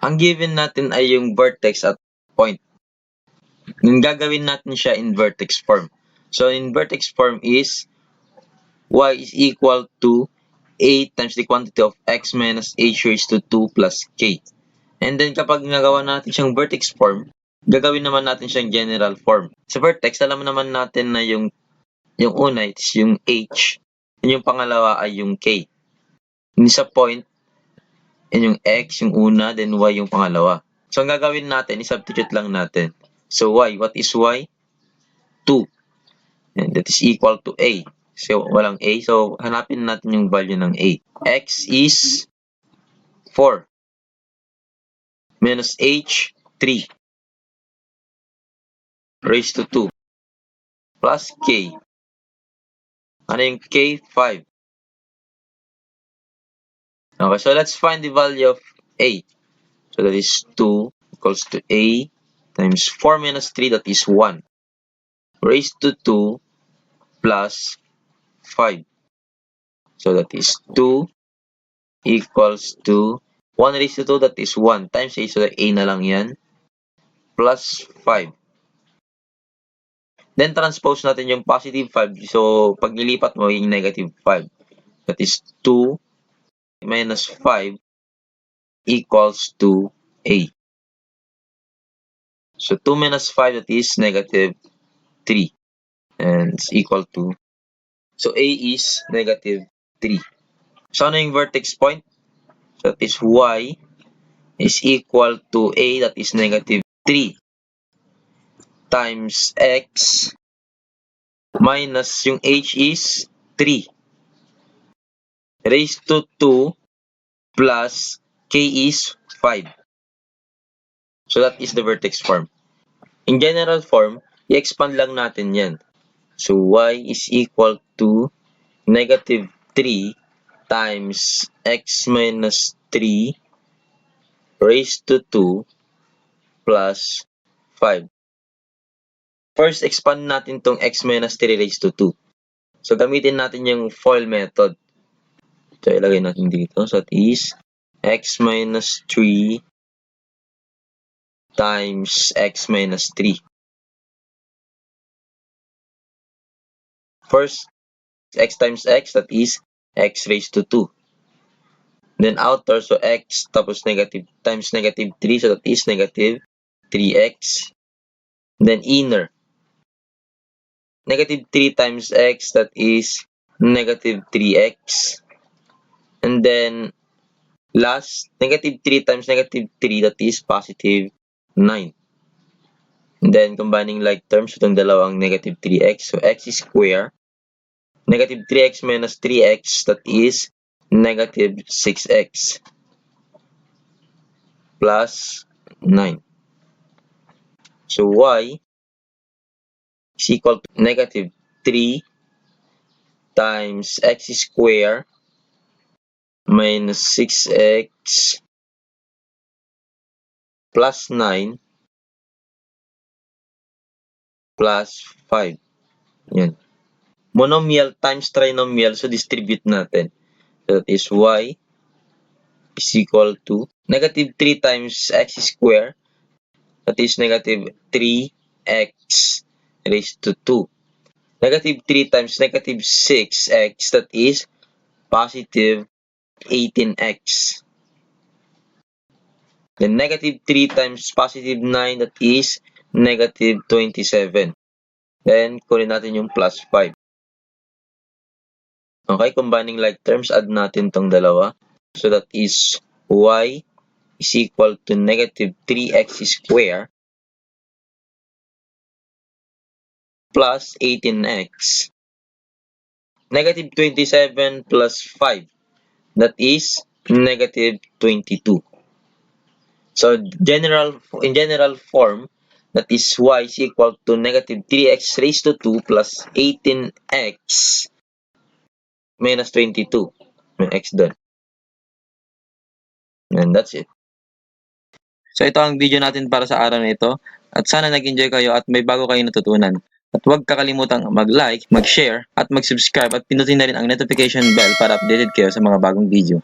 Ang given natin ay yung vertex at point. Yung gagawin natin siya in vertex form. So, in vertex form is y is equal to a times the quantity of x minus h raised to 2 plus k. And then, kapag nagawa natin siyang vertex form, gagawin naman natin siyang general form. Sa vertex, alam naman natin na yung yung una is yung h, and yung pangalawa ay yung k. Yung sa point, and yung x, yung una, then y yung pangalawa. So, ang gagawin natin, i-substitute lang natin. So, y, what is y? 2. And that is equal to a. So, walang a. So, hanapin natin yung value ng a. x is 4. Minus h, 3. Raised to 2. Plus k. Ano yung k? 5. Okay, so let's find the value of a. So that is 2 equals to a times 4 minus 3, that is 1. Raised to 2 plus 5. So that is 2 equals to 1 raised to 2, that is 1 times a. So a na lang yan. Plus 5. Then transpose natin yung positive 5. So pag nilipat mo yung negative 5. That is 2 minus 5 equals to a. So 2 minus 5 that is negative 3. And it's equal to So a is negative 3. So ano yung vertex point? So that is y is equal to a that is negative 3 times x minus yung h is 3 raised to 2 plus k is 5. So that is the vertex form. In general form, i-expand lang natin yan. So y is equal to negative 3 times x minus 3 raised to 2 plus 5. First, expand natin tong x minus 3 raised to 2. So, gamitin natin yung FOIL method. So, ilagay natin dito. So, that is x minus 3 times x minus 3. First, x times x, that is x raised to 2. Then outer, so x tapos negative times negative 3, so that is negative 3x. Then inner, negative 3 times x, that is negative 3x. And then last, negative 3 times negative 3, that is positive 9. And then combining like terms, itong dalawang negative 3x. So x is square negative 3x minus 3x, that is negative 6x plus 9. So y is equal to negative 3 times x square minus 6x plus 9 plus 5. Yan monomial times trinomial, so distribute natin. So that is y is equal to negative 3 times x square, that is negative 3x raised to 2. Negative 3 times negative 6x, that is positive 18x. Then negative 3 times positive 9, that is negative 27. Then, kunin natin yung plus 5. Okay, combining like terms, add natin tong dalawa. So that is y is equal to negative 3x square plus 18x. Negative 27 plus 5. That is negative 22. So general in general form, that is y is equal to negative 3x raised to 2 plus 18x minus 22. May x doon. And that's it. So ito ang video natin para sa araw na ito. At sana nag-enjoy kayo at may bago kayo natutunan. At huwag kakalimutang mag-like, mag-share, at mag-subscribe at pinutin na rin ang notification bell para updated kayo sa mga bagong video.